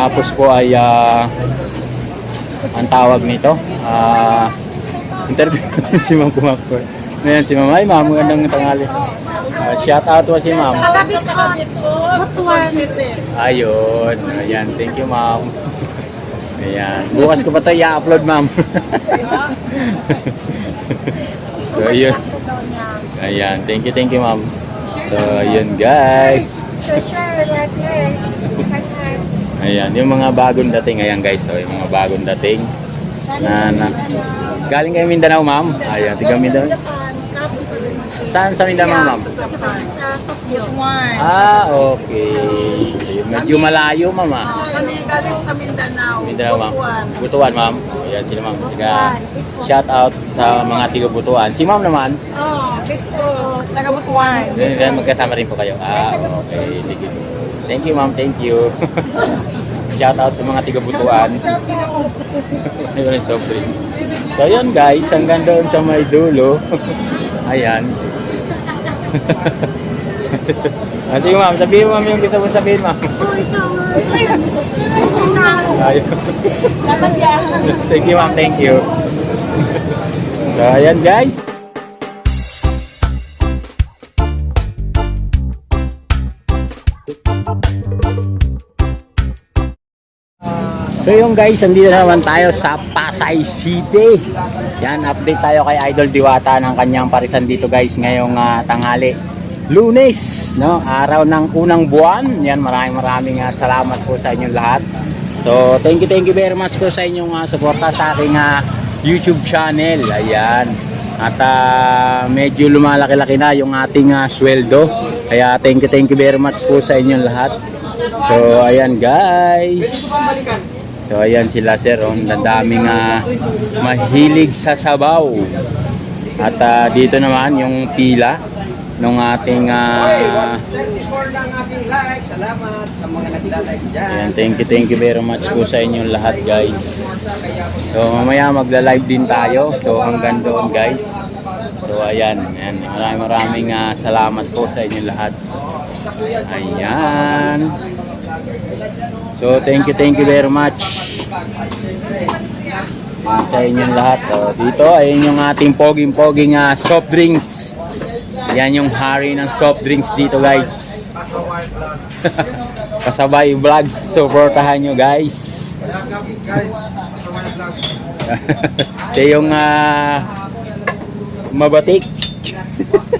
Tapos po ay ah, ang tawag nito, ah, interview natin si Ma'am Kumakor. Ayan si Ma'am. Ay Ma'am, magandang tanghali. Ah, shout out po si Ma'am. Ayun. Ayan, thank you Ma'am. Ayan. Bukas ko pa ito i-upload Ma'am. so, ayun. Ayan, thank you, thank you Ma'am. So, ayun guys. Sure, sure. Like this. Ayan, yung mga bagong dating. Ayan guys, so, yung mga bagong dating. Na, na. Galing kayo Mindanao, ma'am? Ayan, tiga Mindanao. Saan sa Mindanao, ma'am? Sa Tokyo. Ah, okay. Ayun, medyo malayo, ma'am. ah. Kami galing sa Mindanao. Mindanao, ma'am. Butuan. Ma'am. Ayan, sila, ma'am. Tiga, shout out sa mga tiga Butuan. Si ma'am naman, Oh, Victor. Taga Butuan. Magkasama rin po kayo. Ah, okay. Thank you, ma'am. Thank you. Shout out sa mga tiga-butuan. Ayun soft drinks. So, yun guys. Hanggang doon sa may dulo. Ayan. ah, sige, ma'am. Sabihin mo, ma'am, yung gusto mo sabihin, ma'am. Ayun. Thank you, ma'am. Thank you. so, ayan guys. So yung guys, andito na naman tayo sa Pasay City. Yan, update tayo kay Idol Diwata ng kanyang parisan dito guys ngayong ah, tanghali. Lunes, no? Araw ng unang buwan. Yan, maraming maraming ah, salamat po sa inyong lahat. So, thank you, thank you very much po sa inyong ah, suporta sa aking ah, YouTube channel. Ayan. At ah, medyo lumalaki-laki na yung ating ah, sweldo. Kaya thank you, thank you very much po sa inyong lahat. So, ayan guys. So ayan sila sir, oh, ang daming ah, mahilig sa sabaw. At ah, dito naman yung pila ng ating ah, aking like. Salamat sa mga nagla-like dyan. ayan, thank you, thank you very much po sa inyong lahat guys. So mamaya magla-live din tayo. So hanggang doon guys. So ayan, ayan maraming maraming ah, salamat po sa inyong lahat. Ayan. So thank you, thank you very much. Yan sa inyong lahat. Oh, dito, ayun yung ating poging-poging ah, soft drinks. Yan yung hari ng soft drinks dito guys. Kasabay vlogs, supportahan nyo guys. Siya yung ah, mabatik.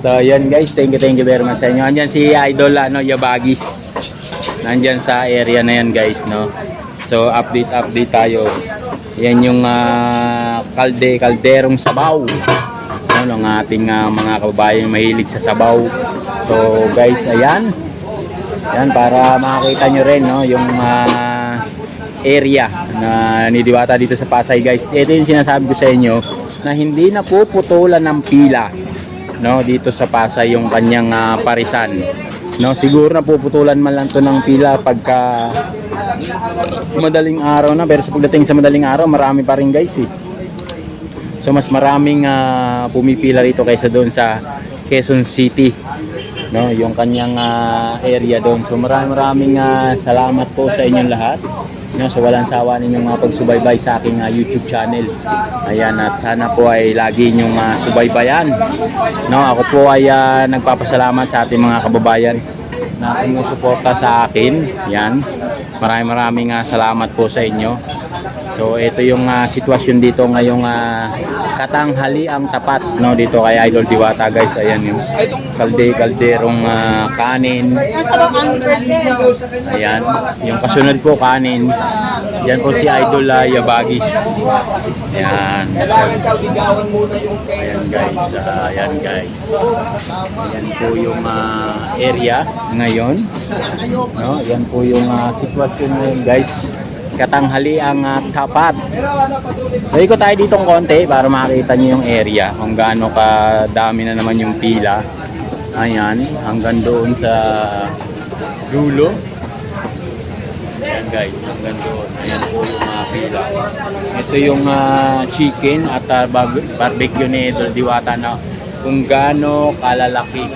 so yan guys, thank you, thank you very much sa inyo. Andyan si Idol ano, Yabagis. Nandyan sa area na yan guys, no. So update update tayo. Yan yung ah, kalde, kalderong sabaw. Ano ng ating ah, mga kababayan mahilig sa sabaw. So guys, ayan. Yan para makakita nyo rin no, yung ah, area na ni Diwata dito sa Pasay guys. Ito yung sinasabi ko sa inyo na hindi na puputulan ng pila no dito sa Pasay yung kanyang ah, parisan. No, siguro na puputulan man lang to ng pila pagka madaling araw na pero sa pagdating sa madaling araw marami pa rin guys eh. So mas maraming ah, pumipila rito kaysa doon sa Quezon City. No, yung kanyang ah, area doon. So maraming maraming ah, salamat po sa inyong lahat. No, so walang sawa ninyong mga pagsubaybay sa aking ah, YouTube channel. Ayan at sana po ay lagi ninyong ah, subaybayan. No, ako po ay ah, nagpapasalamat sa ating mga kababayan na sumusuporta sa akin. Yan. Maraming maraming ah, salamat po sa inyo. So ito yung ah, sitwasyon dito ngayong ah, katanghali ang tapat no dito kay Idol Diwata guys. Ayan yung kalde kalderong ah, kanin. Ayan, yung kasunod po kanin. Yan po si Idol ah, Yabagis. Ayan. Ayan guys, ah, ayan guys. Ayan po yung ah, area ngayon. No, yan po yung ah, sitwasyon ngayon guys. Katanghali ang ah, tapat. So ikot tayo ditong konti para makita niyo yung area kung gaano kadami na naman yung pila. Ayan, hanggang doon sa dulo. Ayan guys, hanggang doon. Ayan po yung mga pila. Ito yung ah, chicken at bab- barbecue ni Diwata na kung gaano kalalaki.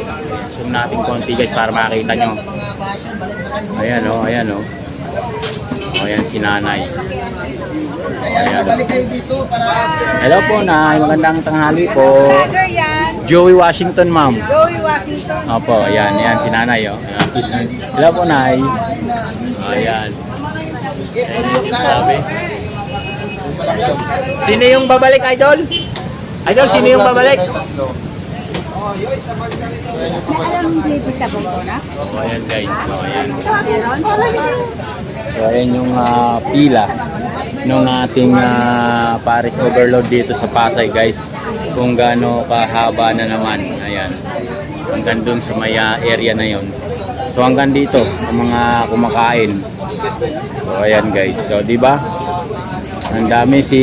Zoom natin konti guys para makita nyo. Ayan o, oh, ayan o. Oh. Ayan si nanay. Kaya balik kayo dito para Hello po, nay. Magandang tanghali po. Yan. Joey Washington, ma'am. Joey Washington. Opo, ayan, ayan si nanay, oh. Ayan. Hello po, nay. Ayan. Sabi. Sino yung babalik, idol? Idol, sino yung babalik? Oh, yoy, sa bansa nito. Oh, ayan guys. Oh, ayan. So, ayan yung ah, pila nung ating ah, Paris Overload dito sa Pasay, guys. Kung gaano kahaba na naman. Ayan. Hanggang dun sa may ah, area na yon. So, hanggang dito, ang mga kumakain. So, ayan guys. So, di ba? Ang dami si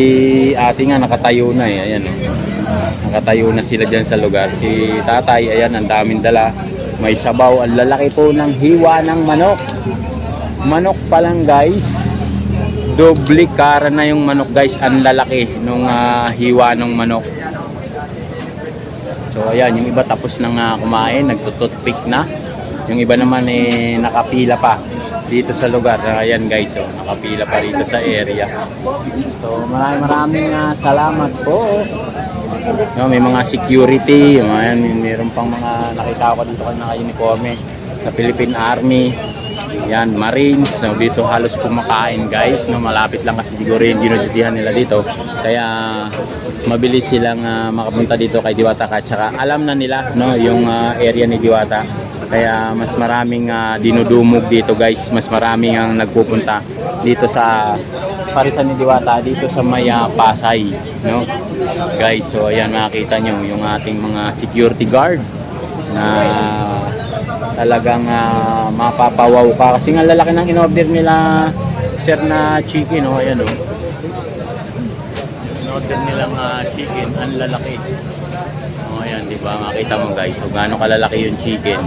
ate nga nakatayo na eh. Ayan oh. Nakatayo na sila dyan sa lugar. Si tatay, ayan, ang daming dala. May sabaw. Ang lalaki po ng hiwa ng manok. Manok pa lang guys. Doble kara na yung manok guys. Ang lalaki nung ah, hiwa ng manok. So ayan, yung iba tapos nang ah, kumain, nagtututpick na. Yung iba naman eh nakapila pa dito sa lugar. Ayan guys, oh, nakapila pa rito sa area. So maraming maraming ah, salamat po. No, may mga security, yung mga yan, mayroon pang mga nakita ko dito kanina naka-uniforme sa Philippine Army. Yan, Marines. No, dito halos kumakain guys. No, malapit lang kasi siguro yung dinudutihan nila dito. Kaya mabilis silang ah, makapunta dito kay Diwata at saka alam na nila no, yung ah, area ni Diwata. Kaya mas maraming ah, dinudumog dito guys. Mas maraming ang nagpupunta dito sa parisan ni Diwata dito sa may ah, Pasay, no? Guys, so ayan makita nyo yung ating mga security guard na talagang ah, mapapawaw ka kasi nga lalaki ng in-order nila sir na chicken, oh, ayan oh. In-order nilang ah, chicken, ang lalaki. Oh, ayan, di ba? Makita mo guys, so gaano kalalaki yung chicken.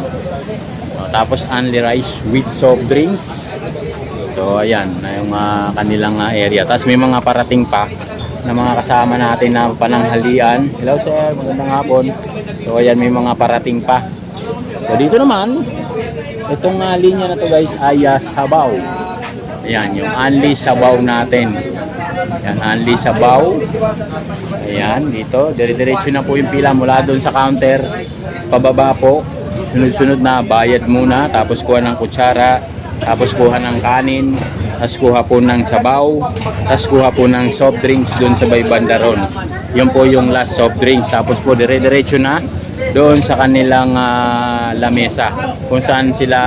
Oh, tapos only rice with soft drinks. So ayan, na yung ah, kanilang ah, area. Tapos may mga parating pa na mga kasama natin na pananghalian. Hello sir, magandang hapon. So ayan, may mga parating pa. So dito naman, itong ah, linya na to guys ay ah, sabaw. Ayan, yung only sabaw natin. Ayan, only sabaw. Ayan, dito. Dire-diretso na po yung pila mula doon sa counter. Pababa po. Sunod-sunod na bayad muna. Tapos kuha ng kutsara. Tapos kuha ng kanin. Tapos kuha po ng sabaw. Tapos kuha po ng soft drinks doon sa bay bandaron. Yun po yung last soft drinks. Tapos po dire-diretso na doon sa kanilang ah, lamesa kung saan sila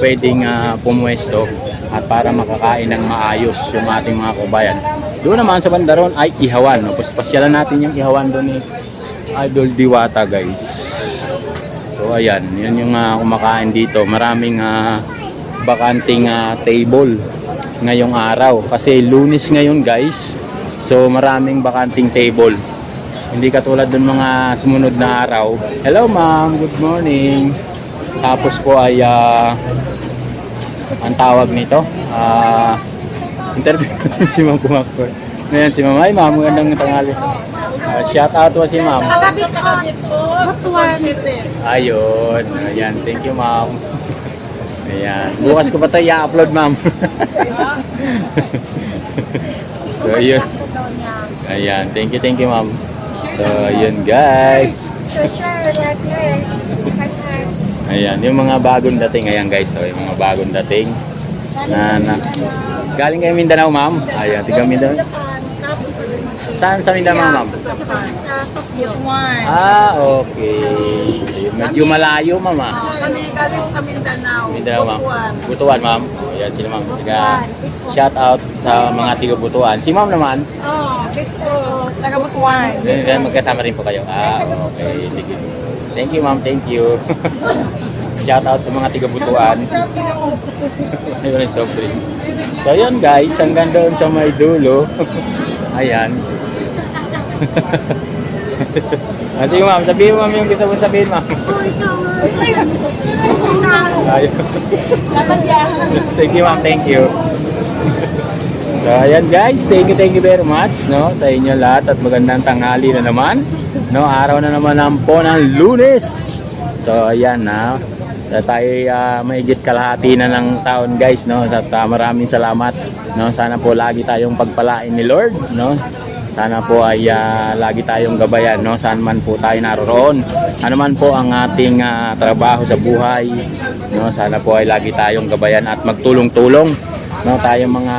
pwedeng ah, pumwesto at para makakain ng maayos yung ating mga kubayan. Doon naman sa bandaron ay ihawan. No? Pasyalan natin yung ihawan doon ni Idol Diwata guys. So ayan, yun yung ah, kumakain dito. Maraming ah, bakanting ah, table ngayong araw. Kasi lunis ngayon guys. So maraming bakanting table. Hindi katulad ng mga sumunod na araw. Hello ma'am, good morning. Tapos po ay ah, ang tawag nito. Ah, interview natin si Ma'am Kumakor. Ngayon si Ma'am. Ay ma'am, magandang tanghali. Ah, shout out po si Ma'am. Ayun. Ayan. Thank you, ma'am. Ayan. Bukas ko pa ito i-upload, ma'am. so, ayun. Ayan. Thank you, thank you, ma'am. So, ayun, guys. Ayan. Yung mga bagong dating. Ayan, guys. So, yung mga bagong dating. Na, na. Galing kayo Mindanao, ma'am. Ayan. Tiga Mindanao. Saan sa Mindanao, ma'am? sa Tokyo. One. Ah, okay. Medyo malayo, ma'am, ah. Kami galing sa Mindanao. Mindanao, ma'am. Butuan. Butuan, ma'am. Ayan sila, ma'am. Tiga, shout out sa mga tiga Butuan. Si ma'am naman, Oh, Victor. Taga Butuan. eh, magkasama rin po kayo. Ah, okay. Sige. Thank you, ma'am. Thank you. shout out sa mga tiga Butuan. Ayun yung soft drinks. So, yun guys. Hanggang doon sa may dulo. Ayan. Ah, sige, ma'am. Sabihin mo, ma'am, yung gusto mo sabihin, ma'am. Ayun. Thank you ma'am, thank you. so ayan guys, thank you, thank you very much no sa inyo lahat at magandang tanghali na naman. No, araw na naman ng po ng Lunes. So ayan na. Uh, tayo uh, maigit kalahati na ng taon guys no at uh, maraming salamat no sana po lagi tayong pagpalain ni Lord no sana po ay ah, lagi tayong gabayan no? Saan man po tayo naroroon ano man po ang ating ah, trabaho sa buhay no? Sana po ay lagi tayong gabayan at magtulong-tulong no? Tayong mga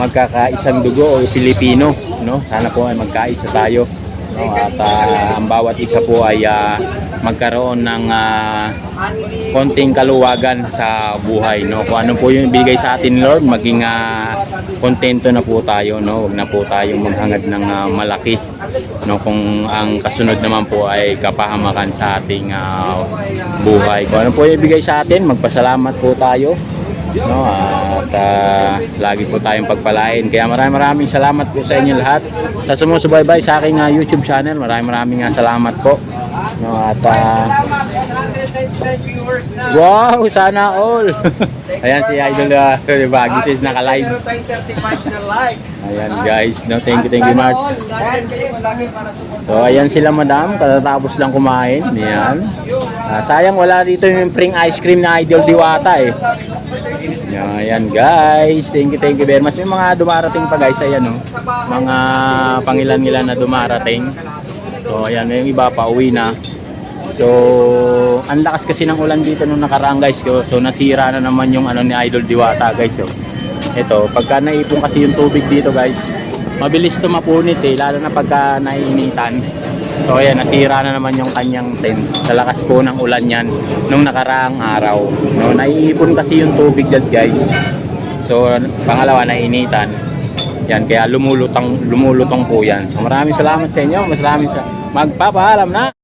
magkakaisang dugo o Pilipino no? Sana po ay magkaisa tayo no? At ah, ang bawat isa po ay ah, magkaroon ng ah, konting kaluwagan sa buhay no? Kung ano po yung ibigay sa atin Lord maging ah, kontento na po tayo no? Wag na po tayong maghangad ng ah, malaki no? Kung ang kasunod naman po ay kapahamakan sa ating ah, buhay. Kung ano po yung ibigay sa atin magpasalamat po tayo no at ah, lagi po tayong pagpalain kaya maraming maraming salamat po sa inyo lahat sa sumusubaybay sa aking ah, YouTube channel maraming maraming ah, salamat po no at na. wow sana all ayan si Idol uh, Bagis is naka-live Meron tayong 35 na like. ayan guys no thank you thank you March. So ayan sila madam, katatapos lang kumain. Ayan. Ah, sayang wala dito yung pring ice cream na Idol Diwata eh. Ayan, guys, thank you thank you very much. May mga dumarating pa guys, ayan oh. Mga pangilan-ilan na dumarating. So ayan, yung iba pa uwi na. So, ang lakas kasi ng ulan dito nung nakaraan guys ko. So nasira na naman yung ano ni Idol Diwata guys oh. Ito, pagka naipon kasi yung tubig dito guys, mabilis to mapunit eh, lalo na pagka nainitan. So ayan, nasira na naman yung kanyang tent sa lakas po ng ulan yan nung nakaraang araw. No, naiipon kasi yung tubig dyan guys. So pangalawa, nainitan. Yan, kaya lumulutang, lumulutong po yan. So maraming salamat sa inyo, maraming sa magpapaalam na.